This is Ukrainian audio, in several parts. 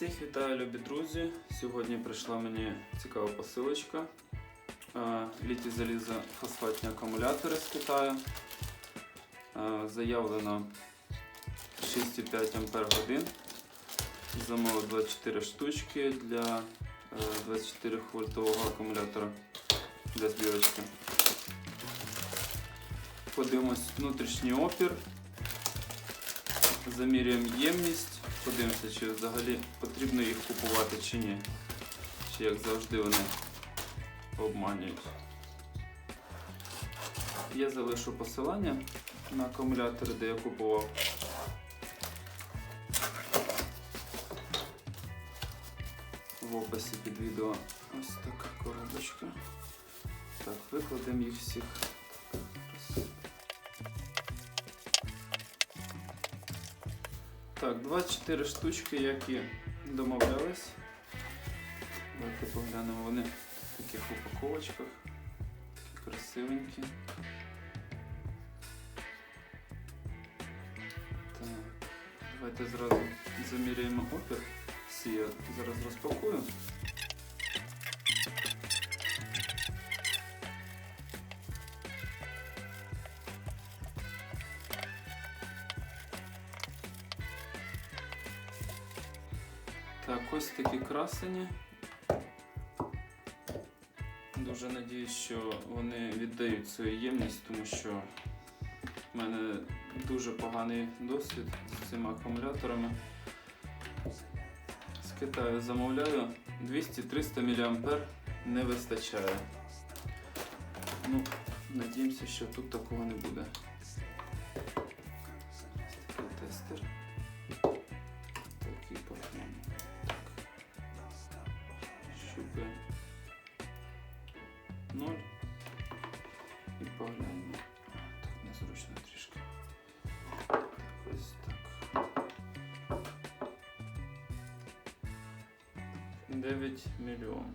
Всіх вітаю, любі друзі. Сьогодні прийшла мені цікава посилочка. Е, Літі залізофосфатні акумулятори з Китаю. Е, Заявлено 6,5 Ампер годин. Замовив 24 штучки для е, 24 вольтового акумулятора для збірочки. Подивимось внутрішній опір. Замірюємо ємність. Подивимося, чи взагалі потрібно їх купувати чи ні. Чи як завжди вони обманюють. Я залишу посилання на акумулятори, де я купував. В описі під відео ось така коробочка. Так, викладемо їх всіх. Так, 24 штучки, як і домовлялись. Давайте поглянемо вони в таких упаковочках. Красивенькі. Так, давайте зразу заміряємо опір. Всі я зараз розпакую. Так, ось такі красені. Дуже надіюсь, що вони віддають свою ємність, тому що в мене дуже поганий досвід з цими акумуляторами. З Китаю замовляю 200-300 мА не вистачає. Ну, надіємося, що тут такого не буде. 0. І поглянемо. Так незручно трішки. Ось так. 9 мільйон.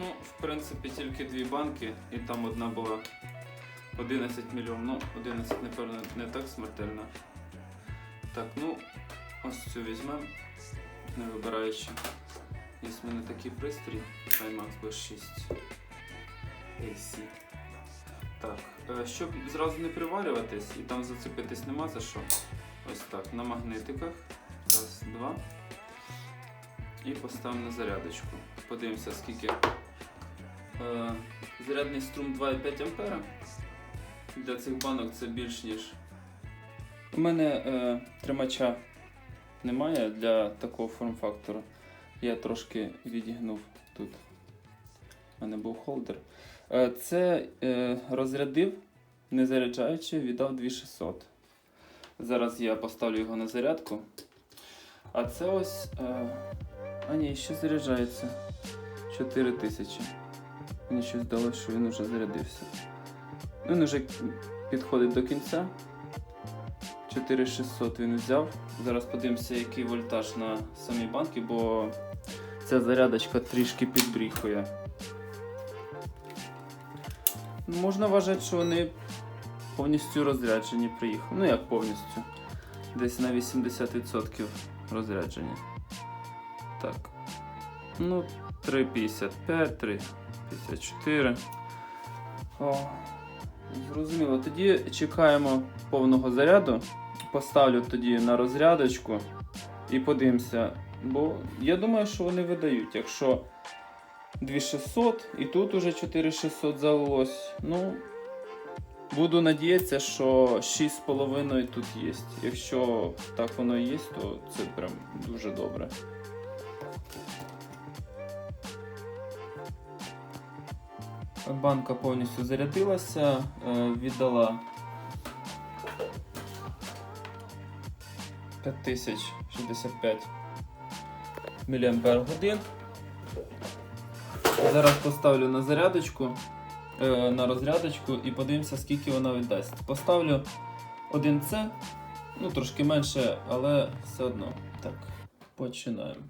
Ну, в принципі, тільки дві банки, і там одна була 11 мільйон. Ну, 11, напевно, не так смертельно. Так, ну, ось цю візьмемо, не вибираючи. Є в мене такий пристрій IMAX B6 AC. Так, е, щоб зразу не приварюватись і там зацепитись нема за що. Ось так, на магнитиках. Раз, два. І поставимо на зарядочку. Подивимося, скільки Зарядний струм 2,5 А. Для цих банок це більш ніж. У мене е, тримача немає для такого форм-фактору. Я трошки відігнув тут. У мене був холдер. Е, це е, розрядив, не заряджаючи, віддав 2600. Зараз я поставлю його на зарядку. А це ось. Е, а ні, ще заряджається 4000. Мені щось здалося, що він вже зарядився. Він вже підходить до кінця. 4600 він взяв. Зараз подивимося, який вольтаж на самій банки, бо ця зарядочка трішки підбріхує. Можна вважати, що вони повністю розряджені приїхали. Ну як повністю. Десь на 80% розряджені. Так. Ну, 3,55, 3. 54. О, Зрозуміло. Тоді чекаємо повного заряду. Поставлю тоді на розрядочку і подивимося. Бо я думаю, що вони видають. Якщо 2600 і тут уже 4600 залилось. Ну, буду надіятися, що 6,5 тут є. Якщо так воно і є, то це прям дуже добре. Банка повністю зарядилася, е, віддала 5065 мАч. Зараз поставлю на зарядочку, е, на розрядочку і подивимося, скільки вона віддасть. Поставлю 1С, ну трошки менше, але все одно. Так, починаємо.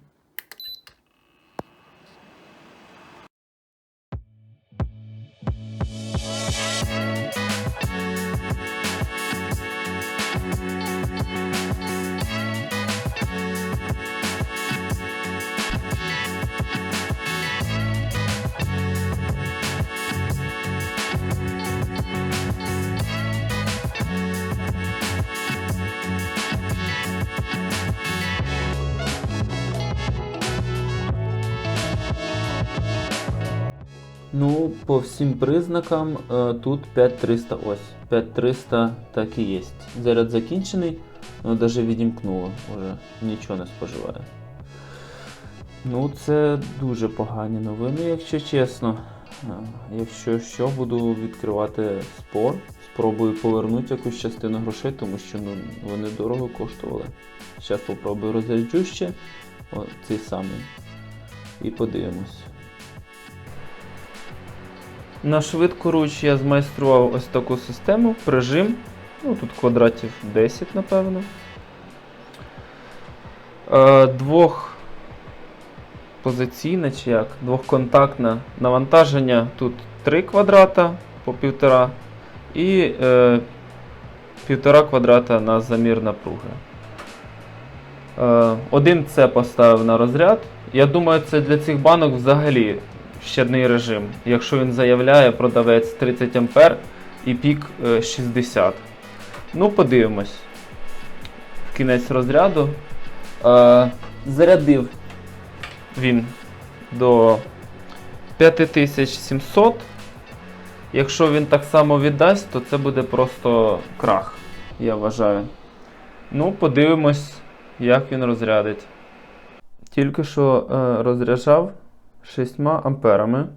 По всім признакам е, тут 5300 ось. 5300 так і є. Заряд закінчений, але навіть відімкнуло, вже нічого не споживає. Ну, це дуже погані новини, якщо чесно. Е, Якщо що, буду відкривати спор. Спробую повернути якусь частину грошей, тому що ну, вони дорого коштували. Зараз попробую розряджу ще цей самий. І подивимось. На швидкоруч я змайстрував ось таку систему, прижим. Ну, тут квадратів 10, напевно. Е, двох позиційне чи як? Двохконтактне навантаження. Тут 3 квадрата по півтора і е, півтора квадрата на замір напруги. Е, один це поставив на розряд. Я думаю, це для цих банок взагалі щадний режим. Якщо він заявляє продавець 30 А і пік е, 60. Ну, подивимось. Кінець розряду. Е, зарядив він до 5700. Якщо він так само віддасть, то це буде просто крах, я вважаю. Ну, подивимось, як він розрядить. Тільки що е, розряджав 6 амперами.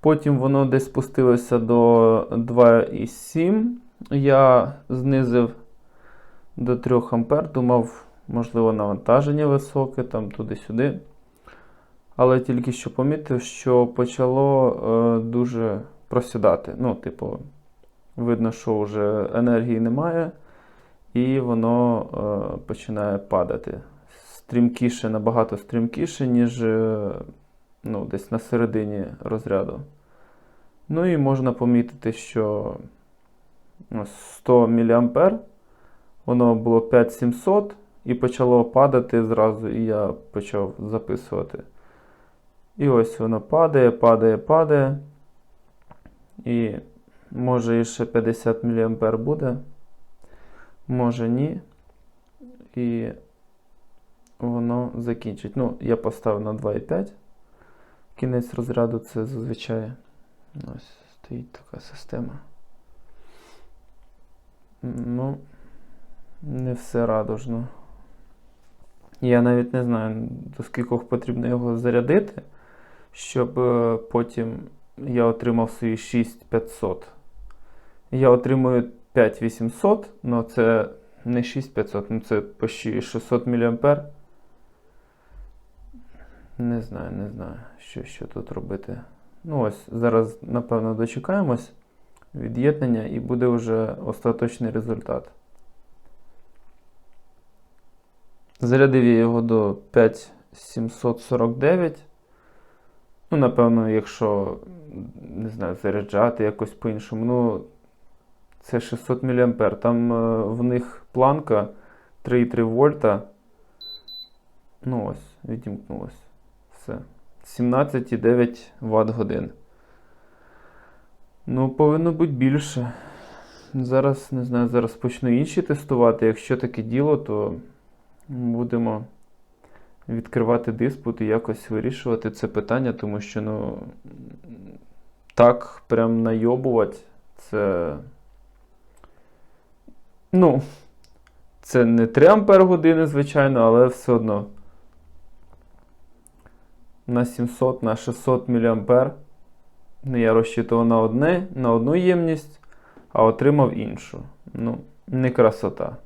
Потім воно десь спустилося до 2,7. Я знизив до 3 ампер, думав, можливо, навантаження високе, там туди-сюди. Але тільки що помітив, що почало е, дуже просідати. Ну, типу, видно, що вже енергії немає, і воно е, починає падати. Стрімкіше, набагато стрімкіше, ніж е, ну, десь на середині розряду. Ну і можна помітити, що ну, 100 мА воно було 5700 і почало падати зразу, і я почав записувати. І ось воно падає, падає, падає. І може і ще 50 мА буде, може ні. І воно закінчить. Ну, я поставив на 2,5. Кінець розряду це зазвичай ось стоїть така система. Ну, не все радужно. Я навіть не знаю, до скількох потрібно його зарядити, щоб е, потім я отримав свої 6500. Я отримую 5800, але це не 6500, ну це почти 600 мА. Не знаю, не знаю, що, що тут робити. Ну ось, зараз, напевно, дочекаємось від'єднання і буде вже остаточний результат. Зарядив я його до 5749. Ну, напевно, якщо, не знаю, заряджати якось по-іншому. Ну, це 600 мА. Там е, в них планка 3,3 вольта. Ну ось, відімкнулось. Все. 17,9 Вт годин. Ну, повинно бути більше. Зараз, не знаю, зараз почну інші тестувати. Якщо таке діло, то будемо відкривати диспут і якось вирішувати це питання, тому що, ну, так, прям найобувати, це. Ну, це не 3 ампер години, звичайно, але все одно. На 700, на 600 мА. Ну, я розчитував на одне, на одну ємність, а отримав іншу. Ну, не красота.